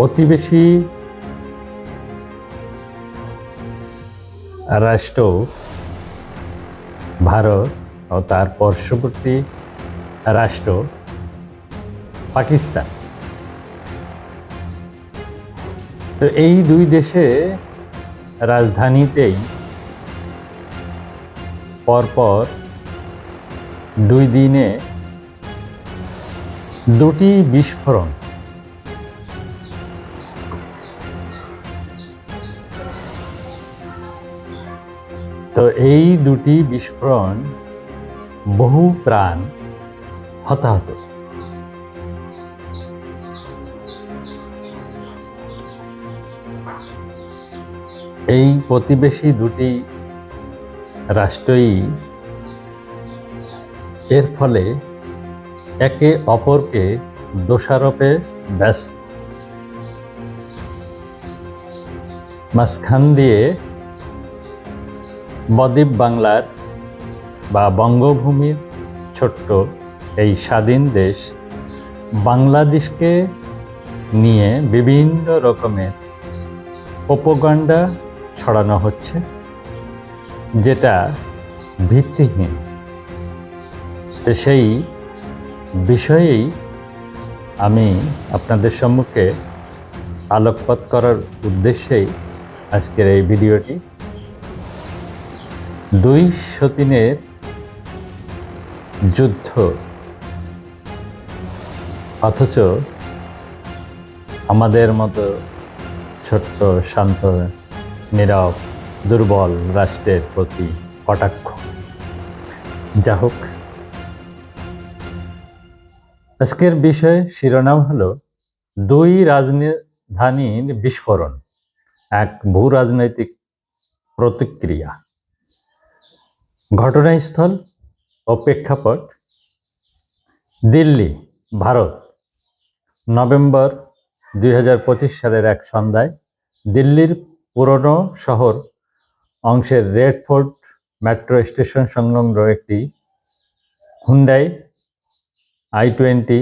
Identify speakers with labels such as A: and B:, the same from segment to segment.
A: প্রতিবেশী রাষ্ট্র, ভারত ও তার পার্শ্ববর্তী রাষ্ট্র, পাকিস্তান। তো এই দুই দেশে রাজধানীতেই পরপর দুই দিনে দুটি বিস্ফোরণ তো এই দুটি বিস্ফোরণ বহু প্রাণ হতাহত। এই প্রতিবেশী দুটি রাষ্ট্রই এর ফলে একে অপরকে দোষারোপে ব্যস্ত। মাঝখান দিয়ে বদ্বীপ বাংলার বা বঙ্গভূমির ছোট্ট এই স্বাধীন দেশ বাংলাদেশকে নিয়ে বিভিন্ন রকমের প্রোপোগান্ডা ছড়ানো হচ্ছে, যেটা ভিত্তিহীন। তো সেই বিষয়েই আমি আপনাদের সম্মুখে আলোকপাত করার উদ্দেশ্যেই আজকের এই ভিডিওটি দুই সতীনের যুদ্ধ। অথচ আমাদের মতো ছোট্ট, শান্ত, নীরব, দুর্বল রাষ্ট্রের প্রতি কটাক্ষ। যা হোক। আজকের বিষয় শিরোনাম হলো দুই রাজধানীর বিস্ফোরণ, এক ভূ রাজনৈতিক প্রতিক্রিয়া। ঘটনাস্থল ও প্রেক্ষাপট, দিল্লি, ভারত, নভেম্বর দুই হাজার পঁচিশ সালের এক সন্ধ্যায় দিল্লির পুরনো শহর অংশের রেড ফোর্ট মেট্রো স্টেশন সংলগ্ন একটি হুন্ডাই আই টোয়েন্টি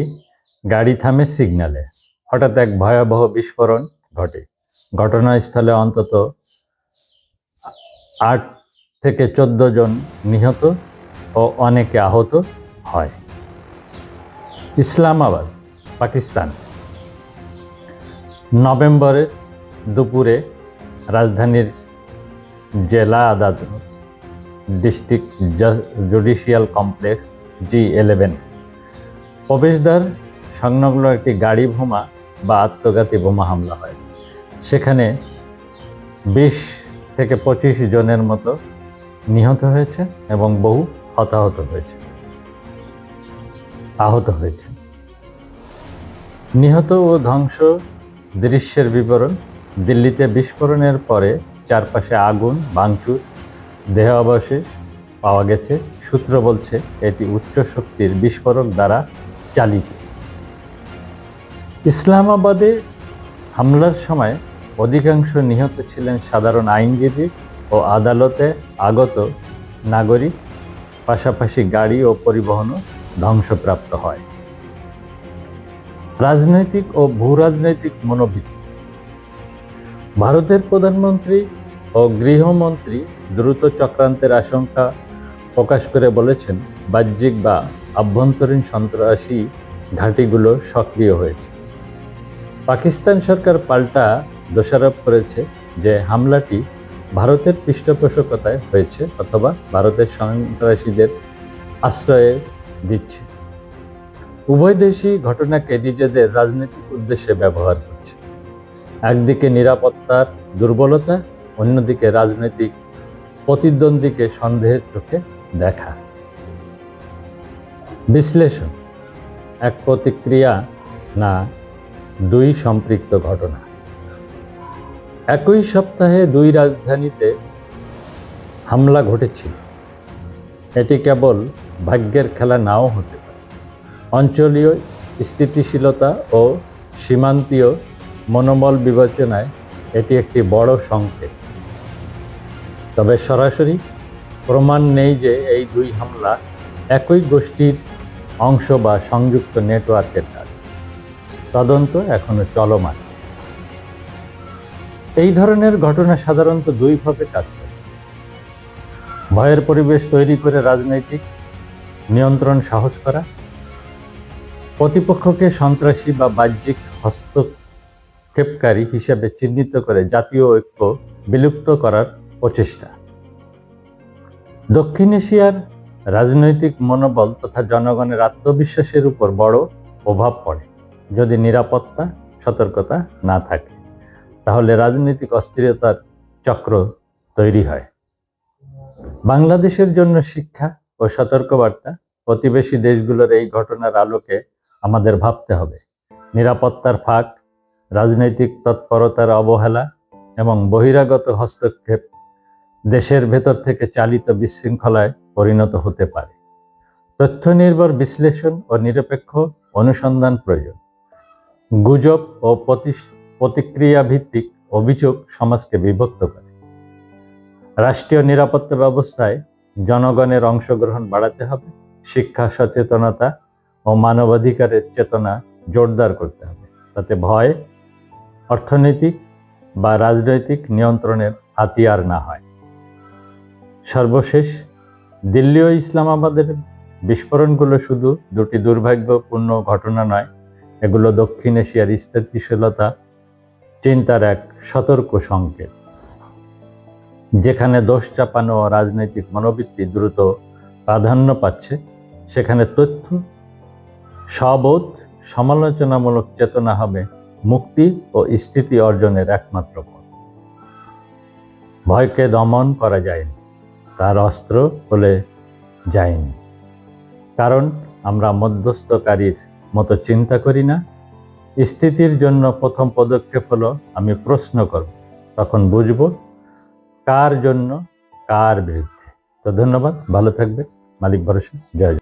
A: গাড়ি থামে সিগন্যালে হঠাৎ এক ভয়াবহ বিস্ফোরণ ঘটে। ঘটনাস্থলে অন্তত আট থেকে চোদ্দ জন নিহত ও অনেকে আহত হয়। ইসলামাবাদ, পাকিস্তান। নভেম্বরের দুপুরে রাজধানীর জেলা আদালত, district judicial complex G eleven প্রবেশদ্বার সংলগ্ন একটি গাড়ি বোমা বা আত্মঘাতী বোমা হামলা হয়। সেখানে বিশ থেকে পঁচিশ জনের মতো নিহত হয়েছে এবং বহু হতাহত হয়েছে। আহত হয়েছে। নিহত ও ধ্বংস দৃশ্যের বিবরণ দিল্লিতে বিস্ফোরণের পরে চারপাশে আগুন, ভাঙচুর দেহ অবশেষ পাওয়া গেছে। সূত্র বলছে, এটি উচ্চ শক্তির বিস্ফোরক দ্বারা চালিত। ইসলামাবাদে হামলার সময় অধিকাংশ নিহত ছিলেন সাধারণ আইনজীবী ও আদালতে আগত নাগরিক, পাশাপাশি গাড়ি ও পরিবহনও ধ্বংসপ্রাপ্ত হয়। রাজনৈতিক ও ভূ রাজনৈতিক মনোবৃত্তি। ভারতের প্রধানমন্ত্রী ও গৃহমন্ত্রী দ্রুত চক্রান্তের আশঙ্কা প্রকাশ করে বলেছেন, বাহ্যিক বা আভ্যন্তরীণ সন্ত্রাসী ঘাঁটিগুলো সক্রিয় হয়েছে। পাকিস্তান সরকার পাল্টা দোষারোপ করেছে যে হামলাটি ভারতের পৃষ্ঠপোষকতায় হয়েছে অথবা ভারতের সন্ত্রাসীদের আশ্রয়ে দিচ্ছে। উভয় দেশই ঘটনাকে নিজেদের রাজনৈতিক উদ্দেশ্যে ব্যবহার করছে। একদিকে নিরাপত্তার দুর্বলতা, অন্যদিকে রাজনৈতিক প্রতিদ্বন্দ্বীকে সন্দেহের চোখে দেখা। বিশ্লেষণ, এক প্রতিক্রিয়া না দুই সম্পৃক্ত ঘটনা। একই সপ্তাহে দুই রাজধানীতে হামলা ঘটেছিল। এটি কেবল ভাগ্যের খেলা নাও হতে পারে। অঞ্চলীয় স্থিতিশীলতা ও সীমান্তীয় মনোবল বিবেচনায় এটি একটি বড় সংকেত। তবে সরাসরি প্রমাণ নেই যে এই দুই হামলা একই গোষ্ঠীর অংশ বা সংযুক্ত নেটওয়ার্কের কাজ। তদন্ত এখনও চলমান। এই ধরনের ঘটনা সাধারণত দুইভাবে কাজ করে। ভয়ের পরিবেশ তৈরি করে রাজনৈতিক নিয়ন্ত্রণ সাহস করা, প্রতিপক্ষকে সন্ত্রাসী বা বাহ্যিক হস্তক্ষেপকারী হিসেবে চিহ্নিত করে জাতীয় ঐক্য বিলুপ্ত করার প্রচেষ্টা। দক্ষিণ এশিয়ার রাজনৈতিক মনোবল তথা জনগণের আত্মবিশ্বাসের উপর বড় প্রভাব পড়ে, যদি নিরাপত্তা, সতর্কতা না থাকে। তাহলে রাজনৈতিক অস্থিরতার চক্র তৈরি হয়। বাংলাদেশের জন্য শিক্ষা ও সতর্কবার্তা প্রতিবেশী দেশগুলোর এই ঘটনার আলোকে আমাদের ভাবতে হবে। নিরাপত্তার ফাঁক, রাজনৈতিক তৎপরতার অবহেলা এবং বহিরাগত হস্তক্ষেপ দেশের ভেতর থেকে চালিত বিশৃঙ্খলায় পরিণত হতে পারে। তথ্য নির্ভর বিশ্লেষণ ও নিরপেক্ষ অনুসন্ধান প্রয়োজন। গুজব ও প্রতিস- প্রতিক্রিয়া ভিত্তিক অভিযোগ সমাজকে বিভক্ত করে। রাষ্ট্রীয় নিরাপত্তা ব্যবস্থায় জনগণের অংশগ্রহণ বাড়াতে হবে, শিক্ষা সচেতনতা ও মানবাধিকারের চেতনা জোরদার করতে হবে। তাতে ভয়, অর্থনৈতিক বা রাজনৈতিক নিয়ন্ত্রণের হাতিয়ার না হয়। সর্বশেষ, দিল্লি ও ইসলামাবাদের বিস্ফোরণগুলো শুধু দুটি দুর্ভাগ্যপূর্ণ ঘটনা নয়, এগুলো দক্ষিণ এশিয়ার স্থিতিশীলতা চিন্তার এক সতর্ক সংকেত। যেখানে দোষ চাপানো রাজনৈতিক মনোবৃত্তি দ্রুত প্রাধান্য পাচ্ছে, সেখানে তথ্য সবোধ সমালোচনামূলক চেতনা হবে মুক্তি ও স্থিতি অর্জনের একমাত্র পথ। ভয়কে দমন করা যায়নি, তার অস্ত্র বলে যায়নি। কারণ আমরা মধ্যস্থকারীর মতো চিন্তা করি না স্থিতির জন্য প্রথম পদক্ষেপ হলো আমি প্রশ্ন করব। তখন বুঝব কার জন্য কার বিরুদ্ধে। তো ধন্যবাদ, ভালো থাকবে মালিক ভরসা জয়।